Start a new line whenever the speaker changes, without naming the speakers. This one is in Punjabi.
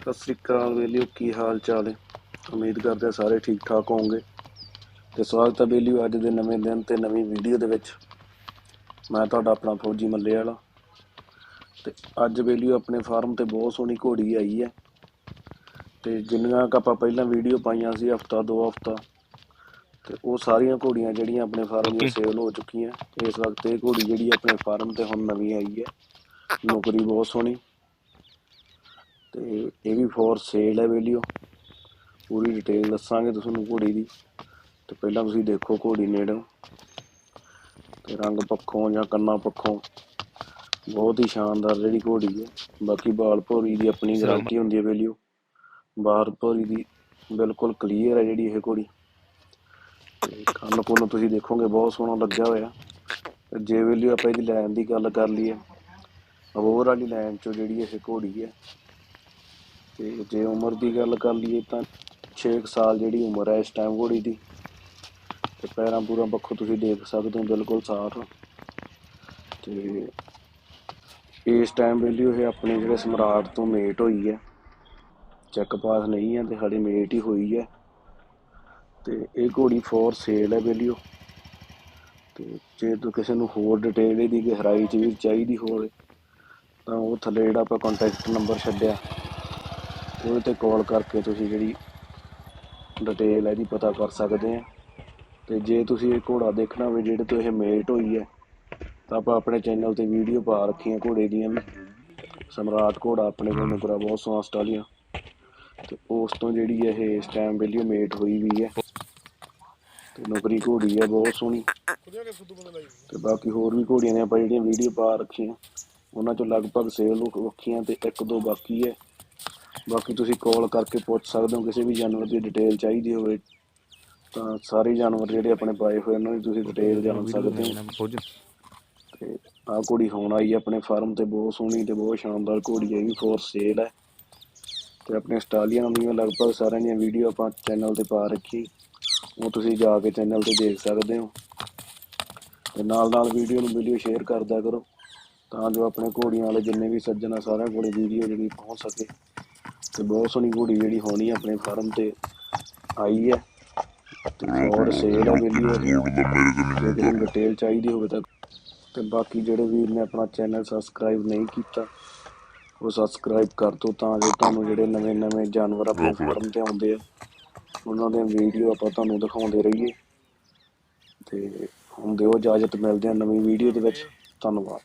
ਸਤਿ ਸ੍ਰੀ ਅਕਾਲ ਵੇਲੀਓ ਕੀ ਹਾਲ ਚਾਲ ਹੈ? ਉਮੀਦ ਕਰਦੇ ਹਾਂ ਸਾਰੇ ਠੀਕ ਠਾਕ ਹੋਵੋਗੇ। ਤੇ ਸਵਾਗਤ ਹੈ ਵੇਲੀਓ ਅੱਜ ਦੇ ਨਵੇਂ ਦਿਨ ਤੇ ਨਵੀਂ ਵੀਡੀਓ ਦੇ ਵਿੱਚ। ਮੈਂ ਤੁਹਾਡਾ ਆਪਣਾ ਫੌਜੀ ਮੱਲੇ ਵਾਲਾ। ਤੇ ਅੱਜ ਵੇਲੀਓ ਆਪਣੇ ਫਾਰਮ ਤੇ ਬਹੁਤ ਸੋਹਣੀ ਘੋੜੀ ਆਈ ਹੈ। ਤੇ ਜਿੰਨੀਆਂ ਕੁ ਆਪਾਂ ਪਹਿਲਾਂ ਵੀਡੀਓ ਪਾਈਆਂ ਸੀ ਹਫਤਾ ਦੋ ਹਫਤਾ ਤੇ ਉਹ ਸਾਰੀਆਂ ਘੋੜੀਆਂ ਜਿਹੜੀਆਂ ਆਪਣੇ ਫਾਰਮ 'ਤੇ ਸੇਲ ਹੋ ਚੁੱਕੀਆਂ। ਇਸ ਵਕਤ ਇਹ ਘੋੜੀ ਜਿਹੜੀ ਆਪਣੇ ਫਾਰਮ ਤੇ ਹੁਣ ਨਵੀਂ ਆਈ ਹੈ। ਨੌਕਰੀ ਬਹੁਤ ਸੋਹਣੀ। ਤੇ ਇਹ ਵੀ ਫੋਰ ਸੇਲ ਹੈ ਵੇਲੀਓ ਪੂਰੀ ਡਿਟੇਲ ਦੱਸਾਂਗੇ ਤੁਹਾਨੂੰ ਘੋੜੀ ਦੀ। ਤੇ ਪਹਿਲਾਂ ਤੁਸੀਂ ਦੇਖੋ ਘੋੜੀ ਨੇੜੋਂ। ਤੇ ਰੰਗ ਪੱਖੋਂ ਜਾਂ ਕੰਨਾਂ ਪੱਖੋਂ ਬਹੁਤ ਹੀ ਸ਼ਾਨਦਾਰ ਜਿਹੜੀ ਘੋੜੀ ਹੈ। ਬਾਕੀ ਬਾਲ ਭੋਰੀ ਦੀ ਆਪਣੀ ਗਾਰੰਟੀ ਹੁੰਦੀ ਹੈ ਵੇਲੀਓ ਬਾਹਰ ਭੋਰੀ ਦੀ ਬਿਲਕੁਲ ਕਲੀਅਰ ਹੈ ਜਿਹੜੀ ਇਹ ਘੋੜੀ। ਕੰਨ ਕੁੰਨ ਤੁਸੀਂ ਦੇਖੋਗੇ ਬਹੁਤ ਸੋਹਣਾ ਲੱਗਿਆ ਹੋਇਆ। ਜੇ ਵੇਲੀਓ ਆਪਾਂ ਇਹਦੀ ਲਾਈਨ ਦੀ ਗੱਲ ਕਰ ਲਈਏ ਅਬੋਰ ਵਾਲੀ ਲਾਈਨ ਚੋਂ ਜਿਹੜੀ ਇਹ ਘੋੜੀ ਹੈ ਤੇ ਜੇ ਉਮਰ ਦੀ ਗੱਲ ਕਰ ਲਈਏ ਤਾਂ 6 ਸਾਲ ਜਿਹੜੀ ਉਮਰ ਹੈ ਇਸ ਟਾਈਮ ਘੋੜੀ ਦੀ, ਤੇ ਪੈਰਾਂ ਪੂਰਾ ਪੱਖੋਂ ਤੁਸੀਂ ਦੇਖ ਸਕਦੇ ਹੋ ਬਿਲਕੁਲ ਸਾਫ਼। ਤੇ ਇਸ ਟਾਈਮ ਵੇਲੇ ਇਹ ਆਪਣੇ ਜਿਹੜੇ ਸਮਰਾਟ ਤੋਂ ਮੇਟ ਹੋਈ ਹੈ ਚੈੱਕ ਪਾਸ ਨਹੀਂ ਹੈ ਤੇ ਸਾਡੀ ਮੇਟ ਹੀ ਹੋਈ ਹੈ। ਤੇ ਇਹ ਘੋੜੀ ਫੋਰ ਸੇਲ ਹੈ ਵੇਲਿਓ। ਤੇ ਜੇ ਤੂੰ ਕਿਸੇ ਨੂੰ ਹੋਰ ਡਿਟੇਲ ਇਹਦੀ ਗਹਿਰਾਈ ਚ ਵੀ ਚਾਹੀਦੀ ਹੋਵੇ, ਤਾਂ ਉਹ ਥੱਲੇ ਜਿਹੜਾ ਆਪਾਂ ਕੰਟੈਕਟ ਨੰਬਰ ਛੱਡਿਆ। ਉਹਦੇ ਤੇ ਕਾਲ ਕਰਕੇ ਤੁਸੀਂ ਜਿਹੜੀ ਡਿਟੇਲ ਹੈ ਇਹਦੀ ਪਤਾ ਕਰ ਸਕਦੇ ਆ। ਤੇ ਜੇ ਤੁਸੀਂ ਇਹ ਘੋੜਾ ਦੇਖਣਾ ਹੋਵੇ ਜਿਹੜੇ ਤੋਂ ਇਹ ਮੇਟ ਹੋਈ ਹੈ, ਤਾਂ ਆਪਾਂ ਆਪਣੇ ਚੈਨਲ ਤੇ ਵੀਡੀਓ ਪਾ ਰੱਖੀਆਂ ਘੋੜੇ ਦੀਆਂ ਵੀ। ਸਮਰਾਟ ਘੋੜਾ ਆਪਣੇ ਕੋਲ ਨੁਕਰਾ ਬਹੁਤ ਸੋਹਣਾ ਆਸਟ੍ਰੇਲੀਆ ਤੇ ਉਸ ਤੋਂ ਜਿਹੜੀ ਇਹ ਇਸ ਟਾਈਮ ਵੇਲੀਓ ਮੇਟ ਹੋਈ ਵੀ ਹੈ। ਤੇ ਨੌਕਰੀ ਘੋੜੀ ਹੈ, ਬਹੁਤ ਸੋਹਣੀ। ਤੇ ਬਾਕੀ ਹੋਰ ਵੀ ਘੋੜੀਆਂ ਨੇ, ਆਪਾਂ ਜਿਹੜੀਆਂ ਵੀਡੀਓ ਪਾ ਰੱਖੀਆਂ, ਉਹਨਾਂ ਚੋਂ ਲਗਭਗ ਸੇਲ ਰੱਖੀਆਂ ਤੇ ਇੱਕ ਦੋ ਬਾਕੀ ਹੈ। ਬਾਕੀ ਤੁਸੀਂ ਕਾਲ ਕਰਕੇ ਪੁੱਛ ਸਕਦੇ ਹੋ ਕਿਸੇ ਵੀ ਜਾਨਵਰ ਦੀ ਡਿਟੇਲ ਚਾਹੀਦੀ ਹੋਵੇ ਤਾਂ ਸਾਰੇ ਜਾਨਵਰ ਜਿਹੜੇ ਆਪਣੇ ਪਾਏ ਹੋਏ ਉਹਨਾਂ ਦੀ ਤੁਸੀਂ ਡਿਟੇਲ ਜਾਣ ਸਕਦੇ ਹੋ। ਤੇ ਆਹ ਘੋੜੀ ਹੁਣ ਆਈ ਆਪਣੇ ਫਾਰਮ ਤੇ ਬਹੁਤ ਸੋਹਣੀ ਤੇ ਬਹੁਤ ਸ਼ਾਨਦਾਰ ਘੋੜੀ ਹੈ ਵੀ ਫੋਰ ਸੇਲ ਹੈ ਤੇ ਆਪਣੇ ਆਸਟ੍ਰੇਲੀਅਨ ਦੀਆਂ ਲਗਭਗ ਸਾਰਿਆਂ ਦੀਆਂ ਵੀਡੀਓ ਆਪਾਂ ਚੈਨਲ ਤੇ ਪਾ ਰੱਖੀ। ਉਹ ਤੁਸੀਂ ਜਾ ਕੇ ਚੈਨਲ ਤੇ ਦੇਖ ਸਕਦੇ ਹੋ। ਤੇ ਨਾਲ ਨਾਲ ਵੀਡੀਓ ਨੂੰ ਵੀਡੀਓ ਸ਼ੇਅਰ ਕਰਦਿਆ ਕਰੋ ਤਾਂ ਜੋ ਆਪਣੇ ਘੋੜੀਆਂ ਵਾਲੇ ਜਿੰਨੇ ਵੀ ਸੱਜਣ ਆ ਸਾਰਿਆਂ ਕੋਲੇ ਵੀਡੀਓ ਜਿਹੜੀ ਪਹੁੰਚ ਸਕੇ। ਤੇ ਬਹੁਤ ਸੋਹਣੀ ਘੋੜੀ ਜਿਹੜੀ ਹੋਣੀ ਆਪਣੇ ਫਾਰਮ ਤੇ ਆਈ ਹੈ ਹੋਰ ਸੇਲ ਆ ਵੀਡੀਓ ਜੇ ਕਿਸੇ ਨੂੰ ਡਿਟੇਲ ਚਾਹੀਦੀ ਹੋਵੇ ਤਾਂ ਤੇ ਬਾਕੀ ਜਿਹੜੇ ਵੀਰ ਨੇ ਆਪਣਾ ਚੈਨਲ ਸਬਸਕ੍ਰਾਈਬ ਨਹੀਂ ਕੀਤਾ ਉਹ ਸਬਸਕ੍ਰਾਈਬ ਕਰ ਦਿਓ ਤਾਂ ਜੋ ਤੁਹਾਨੂੰ ਜਿਹੜੇ ਨਵੇਂ ਨਵੇਂ ਜਾਨਵਰ ਆਪਣੇ ਫਾਰਮ ਤੇ ਆਉਂਦੇ ਆ ਉਹਨਾਂ ਦੇ ਵੀਡੀਓ ਆਪਾਂ ਤੁਹਾਨੂੰ ਦਿਖਾਉਂਦੇ ਰਹੀਏ। ਤੇ ਹੁਣ ਦਿਓ ਇਜਾਜ਼ਤ ਮਿਲਦੇ ਆ ਨਵੀਂ ਵੀਡੀਓ ਦੇ ਵਿੱਚ। ਧੰਨਵਾਦ।